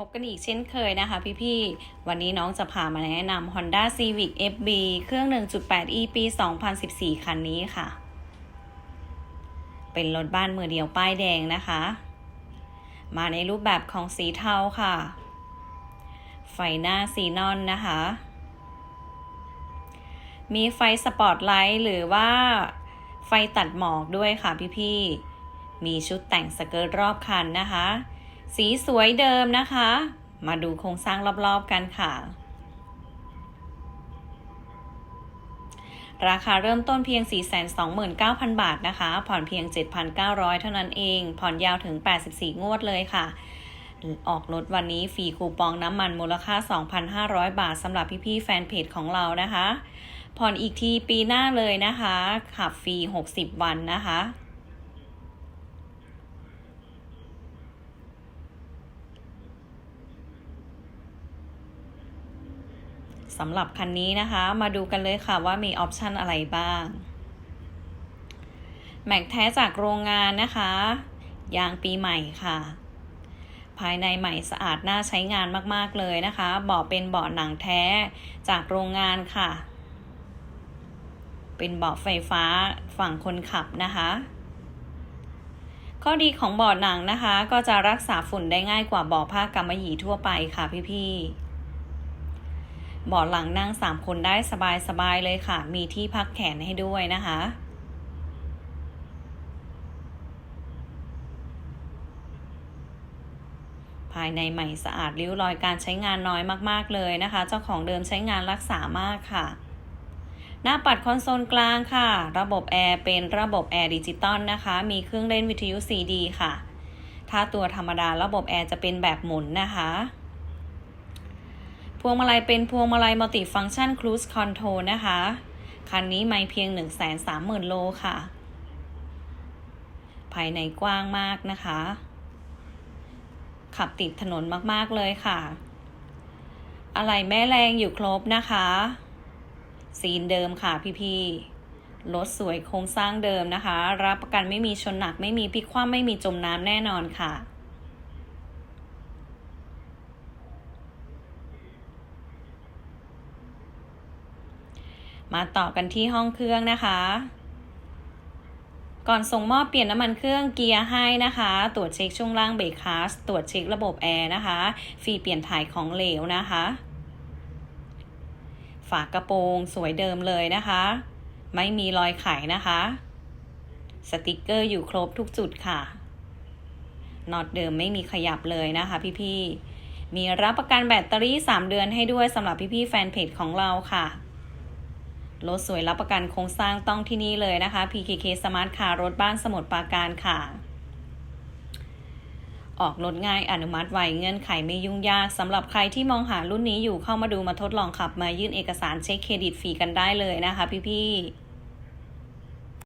พบกันอีกเช่นเคยนะคะพี่ๆ วันนี้น้องจะพามาแนะนำ Honda Civic FB เครื่อง 1.8e ปี 2014 คันนี้ค่ะ เป็นรถบ้านมือเดียวป้ายแดงนะคะ มาในรูปแบบของสีเทาค่ะ ไฟหน้าสีนอนนะคะ มีไฟสปอตไลท์หรือว่าไฟตัดหมอกด้วยค่ะพี่ๆ มีชุดแต่งสเกิร์ตรอบคันนะคะ สีสวยเดิมนะคะ มาดูโครงสร้างรอบๆกันค่ะ ราคาเริ่มต้นเพียง 429,000 บาทนะคะ ผ่อนเพียง 7,900 เท่านั้นเอง ผ่อนยาวถึง 84 งวดเลยค่ะออกรถวันนี้ฟรีคูปองน้ำมันมูลค่า 2,500 บาทสำหรับพี่ๆแฟนเพจของเรานะคะ ผ่อนอีกทีปีหน้าเลยนะคะ ขับฟรี 60 วันนะคะ สำหรับคันนี้นะคะ มาดูกันเลยค่ะว่ามีออปชันอะไรบ้าง แม็กแท้จากโรงงานนะคะ ยางปีใหม่ค่ะ ภายในใหม่สะอาดน่าใช้งานมากๆเลยนะคะเบาะเป็นเบาะหนังแท้จากโรงงานค่ะ เป็นเบาะไฟฟ้าฝั่งคนขับนะคะข้อดีของเบาะหนังนะคะ ก็จะรักษาฝุ่นได้ง่ายกว่าเบาะผ้ากำมะหยี่ทั่วไปค่ะพี่ๆ เบาะหลังนั่งสามคนได้สบายๆเลยค่ะ มีที่พักแขนให้ด้วยนะคะภายในใหม่สะอาดริ้วรอยการใช้งานน้อยมากๆเลยนะคะ เจ้าของเดิมใช้งานรักษามากค่ะ หน้าปัดคอนโซลกลางค่ะ ระบบแอร์เป็นระบบแอร์ดิจิตอลนะคะ มีเครื่องเล่นวิทยุ CD ค่ะ ถ้าตัวธรรมดาระบบแอร์จะเป็นแบบหมุนนะคะ พวงมาลัยเป็นพวงมาลัยมัลติฟัง c t ชันค i ู e คอนโทรนะคะ คันนี้ไม่เพียง 130,000 โลค่ะ ภายในกว้างมากนะคะ ขับติดถนนมากๆเลยค่ะ อะไรแม่แรงอยู่ครบนะคะ ซีนเดิมค่ะพี่ๆรถสวยโครงสร้างเดิมนะคะ รับประกันไม่มีชนหนักไม่มีพลิกคว่ำไม่มีจมน้ำแน่นอนค่ะ มาต่อกันที่ห้องเครื่องนะคะ ก่อนส่งมอบเปลี่ยนน้ำมันเครื่องเกียร์ให้นะคะ ตรวจเช็คช่วงล่างเบรกคาสตรวจเช็คระบบแอร์นะคะฟรีเปลี่ยนถ่ายของเหลวนะคะ ฝากระโปรงสวยเดิมเลยนะคะ ไม่มีรอยไขนะคะ สติกเกอร์อยู่ครบทุกจุดค่ะน็อตเดิมไม่มีขยับเลยนะคะพี่ๆมีรับประกันแบตเตอรี่ 3 เดือนให้ด้วยสำหรับพี่ๆแฟนเพจของเราค่ะ รถสวยรับประกันโครงสร้างต้องที่นี่เลยนะคะ PKK Smart Car รถบ้านสมุทรปราการค่ะ ออกรถง่ายอนุมัติไวเงื่อนไขไม่ยุ่งยากสำหรับใครที่มองหารุ่นนี้อยู่เข้ามาดูมาทดลองขับมายื่นเอกสารเช็คเครดิตฟรีกันได้เลยนะคะพี่ๆ